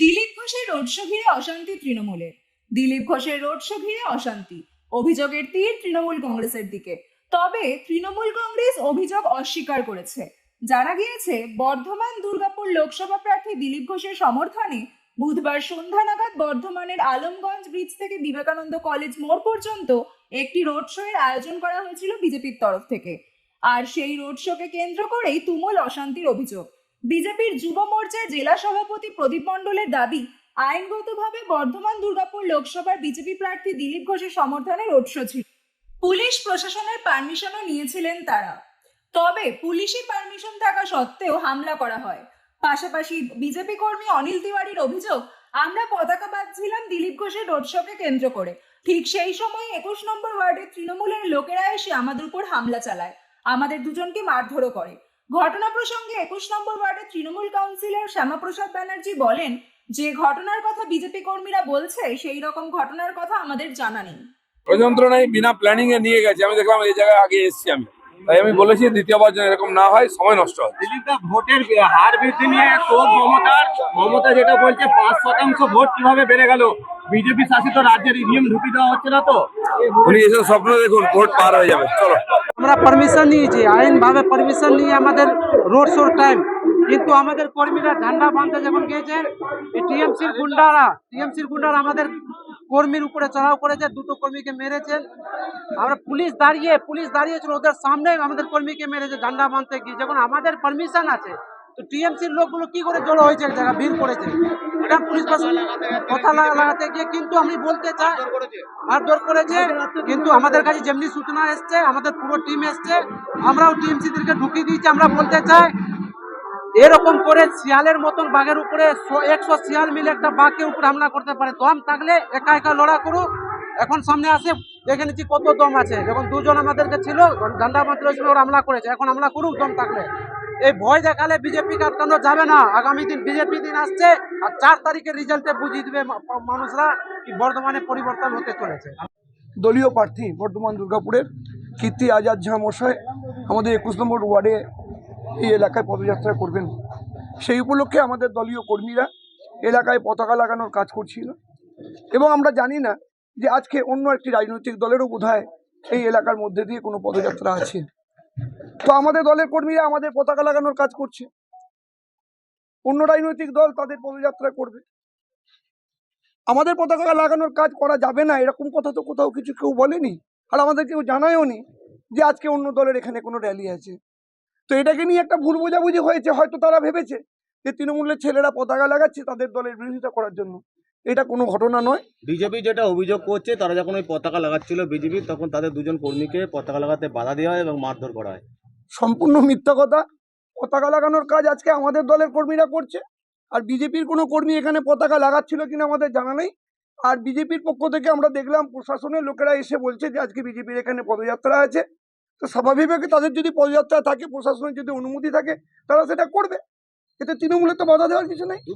দিলীপ ঘোষের road show ঘিরে অশান্তি তৃণমূলের। দিলীপ ঘোষের রোড শো ঘিরে অশান্তি। অভিযোগের তীর তৃণমূল কংগ্রেসের দিকে। তবে তৃণমূল কংগ্রেস অভিযোগ অস্বীকার করেছে। জানা গিয়েছে, বর্ধমান দুর্গাপুর লোকসভা প্রার্থী দিলীপ ঘোষের সমর্থনে বুধবার সন্ধ্যা নাগাদ বর্ধমানের আলমগঞ্জ ব্রিজ থেকে বিবেকানন্দ কলেজ মোড় পর্যন্ত একটি রোড শো এর আয়োজন করা হয়েছিল বিজেপির তরফ থেকে। আর সেই রোড শোকে কেন্দ্র করেই তুমুল অশান্তির অভিযোগ। বিজেপির যুব মোর্চার জেলা সভাপতি প্রদীপ মণ্ডলের দাবি, আইনগতভাবে বর্ধমান দুর্গাপুর লোকসভার বিজেপি প্রার্থী দিলীপ ঘোষের সমর্থনে শো ছিল। পুলিশ প্রশাসনের পারমিশনও নিয়েছিলেন তারা। তবে পুলিশি পারমিশন থাকা সত্ত্বেও হামলা করা হয়। পাশাপাশি বিজেপি কর্মী অনিল তিওয়ারির অভিযোগ, আমরা পতাকা বাঁধছিলাম দিলীপ ঘোষের রোড শোকে কেন্দ্র করে। ঠিক সেই সময় একুশ নম্বর ওয়ার্ডের তৃণমূলের লোকেরা এসে আমাদের উপর হামলা চালায়। আমাদের দুজনকে মারধরও করে। ঘটনা প্রসঙ্গে একুশ নম্বর ওয়ার্ডের তৃণমূল কাউন্সিলর শ্যামাপ্রসাদ ব্যানার্জি বলেন যে ঘটনার কথা বিজেপি কর্মীরা বলছে সেই রকম ঘটনার কথা আমাদের জানা নেই। যন্ত্রণায় বিনা প্ল্যানিং এ নিয়ে গেছে। আমি দেখলাম এই জায়গায় আগে এসেছি আমি। তাই আমি বলেছি দ্বিতীয়বার যেন এরকম না হয় সময় নষ্ট হয়। ভোটের হার বৃদ্ধি নিয়ে তো মমতার মমতা যেটা বলছে পাঁচ শতাংশ ভোট কীভাবে বেড়ে গেল? বিজেপি শাসিত রাজ্যের ইভিএম ঢুকিয়ে দেওয়া হচ্ছে না তো? উনি এসব স্বপ্ন দেখুন ভোট পার হয়ে যাবে। চলো। আমরা পারমিশন নিয়েছি আইনভাবে পারমিশন নিয়ে আমাদের রোড শোর টাইম কিন্তু আমাদের কর্মীরা ঝান্ডা বাঁধতে যখন গিয়েছে টিএমসির গুন্ডারা টিএমসির গুন্ডারা আমাদের কর্মীর উপরে চড়াও করেছে, দুটো কর্মীকে মেরেছেন আমরা পুলিশ দাঁড়িয়ে, পুলিশ দাঁড়িয়েছিল, ওদের সামনে আমাদের কর্মীকে মেরেছে, ঝান্ডা বাঁধতে গিয়ে। যখন আমাদের পারমিশন আছে তো টিএমসির লোকগুলো কি করে জড়ো হয়েছে? জায়গায় ভিড় করেছে। এটা পুলিশ কথা লাগা- লাগাতে গিয়ে কিন্তু আমি বলতে চাই, মারধর করেছে, কিন্তু আমাদের কাছে যেমনি সূচনা এসছে, আমাদের পুরো টিম এসছে, আমরাও টিএমসিদেরকে ঢুকিয়ে দিয়েছি, আমরা বলতে চাই, এরকম করে শিয়ালের মতন বাঘের উপরে একশো শিয়াল মিলে একটা বাঘকে উপরে হামলা করতে পারে। দম থাকলে একা একা লড়া করুক। এখন সামনে আসে, দেখে নিচ্ছি কত দম আছে। যখন দুজন আমাদেরকে ছিল ঝান্ডা মাত্র ওরা হামলা করেছে। এখন হামলা করুক দম থাকলে। এই ভয় দেখালে বিজেপি আটকানো যাবে না। আগামী দিন বিজেপি দিন আসছে আর চার তারিখের রেজাল্টে বুঝিয়ে দিবে মানুষরা কি বর্ধমানে পরিবর্তন হতে চলেছে। দলীয় প্রার্থী বর্ধমান দুর্গাপুরের কীর্তি আজাদ ঝা মশাই আমাদের একুশ নম্বর ওয়ার্ডে এই এলাকায় পদযাত্রা করবেন। সেই উপলক্ষে আমাদের দলীয় কর্মীরা এলাকায় পতাকা লাগানোর কাজ করছিল। এবং আমরা জানি না যে আজকে অন্য একটি রাজনৈতিক দলেরও বোধহয় এই এলাকার মধ্যে দিয়ে কোনো পদযাত্রা আছে। তো আমাদের দলের কর্মীরা আমাদের পতাকা লাগানোর কাজ করছে। অন্য রাজনৈতিক দল তাদের পদযাত্রা করবে। আমাদের পতাকা লাগানোর কাজ করা যাবে না, এরকম কথা তো কোথাও কিছু কেউ বলেনি। আর আমাদের কেউ জানায়ও নি যে আজকে অন্য দলের এখানে কোনো র্যালি আছে। তো এটাকে নিয়ে একটা ভুল বোঝাবুঝি হয়েছে, হয়তো তারা ভেবেছে যে তৃণমূলের ছেলেরা পতাকা লাগাচ্ছে তাদের দলের বিরোধিতা করার জন্য। এটা কোনো ঘটনা নয়। বিজেপি যেটা অভিযোগ করছে, তারা যখন ওই পতাকা লাগাচ্ছিল বিজেপি, তখন তাদের দুজন কর্মীকে পতাকা লাগাতে বাধা দেওয়া হয় এবং মারধর করা হয়। সম্পূর্ণ মিথ্যা কথা। পতাকা লাগানোর কাজ আজকে আমাদের দলের কর্মীরা করছে। আর বিজেপির কোনো কর্মী এখানে পতাকা লাগাচ্ছিল কিনা আমাদের জানা নেই। আর বিজেপির পক্ষ থেকে আমরা দেখলাম, প্রশাসনের লোকেরা এসে বলছে যে আজকে বিজেপির এখানে পদযাত্রা আছে। তো স্বাভাবিকভাবে তাদের যদি পদযাত্রা থাকে, প্রশাসনের যদি অনুমতি থাকে, তারা সেটা করবে। এতে তৃণমূলের তো বাধা দেওয়ার কিছু নেই।